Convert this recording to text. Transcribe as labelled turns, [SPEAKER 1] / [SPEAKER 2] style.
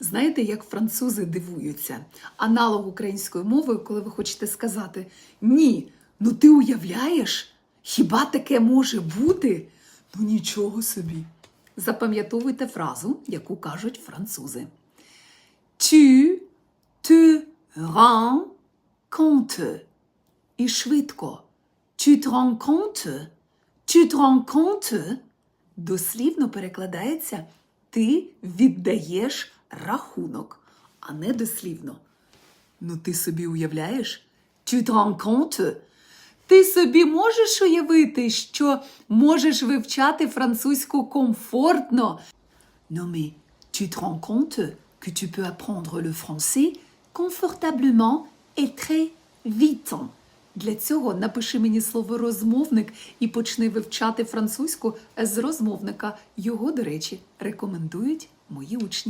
[SPEAKER 1] Знаєте, як французи дивуються? Аналог української мови, коли ви хочете сказати Ні, ну ти уявляєш? Хіба таке може бути? Ну нічого собі. Запам'ятовуйте фразу, яку кажуть французи. Tu te rends compte. І швидко. Tu te rends compte? Tu te rends compte? Дослівно перекладається ти віддаєш рахунок, а не дослівно. Ну, ти собі уявляєш? Tu te? Ти собі можеш уявити, що можеш вивчати французьку комфортно. Non mais tu te rends compte que tu peux apprendre le français confortablement et très vite. Для цього напиши мені слово розмовник і почни вивчати французьку з розмовника. Його, до речі, рекомендують мої учні.